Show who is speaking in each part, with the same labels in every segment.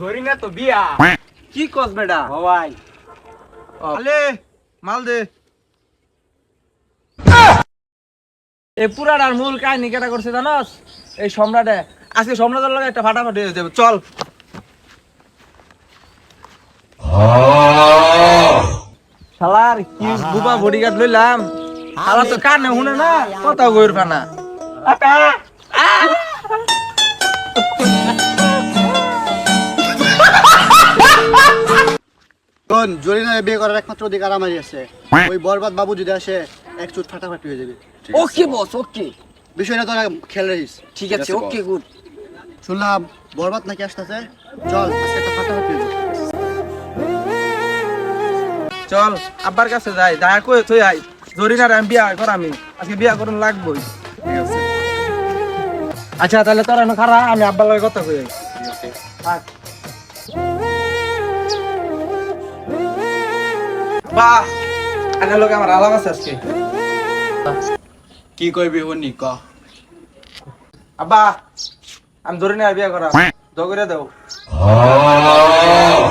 Speaker 1: ধরি না তো বিয়া।
Speaker 2: কি কস বেটা?
Speaker 1: ভাই
Speaker 2: আলে মাল দে। এই পুরাটার মূল কাহিনী কেটা করছে জানস? এই সম্রাটে। আজকে সম্রাটের লগে একটা ফাটাফাটি হয়ে যাবে। চল। শালার কি বুবা বডিগার্ড লইলাম। শালা তো কানে শুনে না কথা কইর ফানা
Speaker 3: শোন জরিনারে বিয়ে করার একমাত্র অধিকার আমারই আছে। ওই বরবাদ বাবু যদি আসে এক চুট ফাটাফাটি হয়ে যাবে।
Speaker 4: ওকে বস ওকে।
Speaker 3: বিষয়টা তোরা খেয়াল রাখিস।
Speaker 4: ঠিক আছে ওকে গুড।
Speaker 3: শুনলাম বরবাদ নাকি আসতেছে? চল আজকে একটা ফাটাফাটি হয়ে যাবে।
Speaker 2: চল আব্বার কাছে যাই দেখা কই তুই আই। জরিনার আমি বিয়া কর আমি আজকে বিয়া করুন লাগবই। আচ্ছা তাহলে তোর এখন খারা আমি আব্বার লগে কথা কই আই। থাক। বাহ আগে লোক আমার আলাপ আছে আজকে।
Speaker 1: কি কইবি শুনি ক।
Speaker 2: আব্বা আমি জরিনার বিয়া করা। দগরে দাও।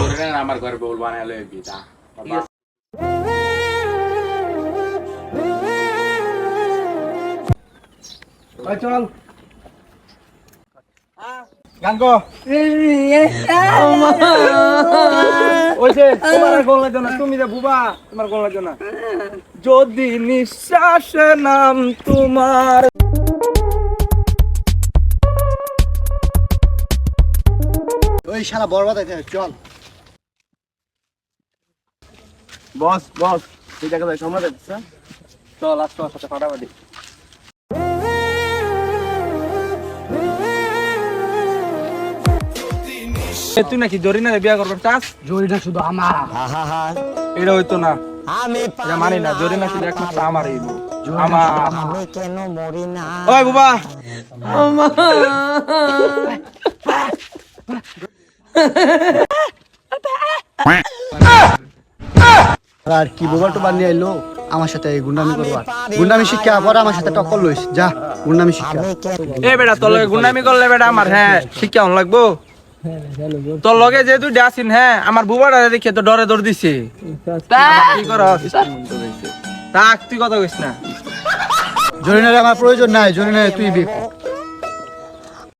Speaker 1: ধরি আমার ঘরে বউল বানায় লই বিটা
Speaker 2: চল। গান গো। ওইছে তোমার আর গোল না তুমি যে বুবা তোমার গোল না। যদি নিঃশ্বাস নাম তোমার
Speaker 3: ওই শালা বরবাদ আছে চল।
Speaker 2: বস বস তুই দেখা যায় চল আজ তোমার সাথে ফাটাফাটি। তুই নাকি জরিনা বিয়া করবার চাস?
Speaker 4: জরিনা শুধু আমার।
Speaker 2: এটা হইতো না।
Speaker 4: আমি
Speaker 2: মানি না জরিনা শুধু একমাত্র আমার এই আমার
Speaker 4: আমি কেন মরি না?
Speaker 2: ওই বুবা!
Speaker 3: আর কি বোবার তো বানিয়ে আইলো। আমার সাথে এই গুন্ডামি করবার। গুন্ডামি শিক্ষা পরে আমার সাথে টক্কর লইস। যা গুন্ডামি শিক্ষা।
Speaker 2: এ বেটা তোর লগে গুন্ডামি করলে বেটা আমার হ্যাঁ শিক্ষা অন লাগবো? তোর লগে যে তুই ডাসিন হ্যাঁ আমার বুবাটা দেখে তো ডরে দৌড় দিছে। কি করস? থাক তুই কথা কইস না।
Speaker 3: জরিনারে আমার প্রয়োজন নাই জরিনারে তুই বিয়ে।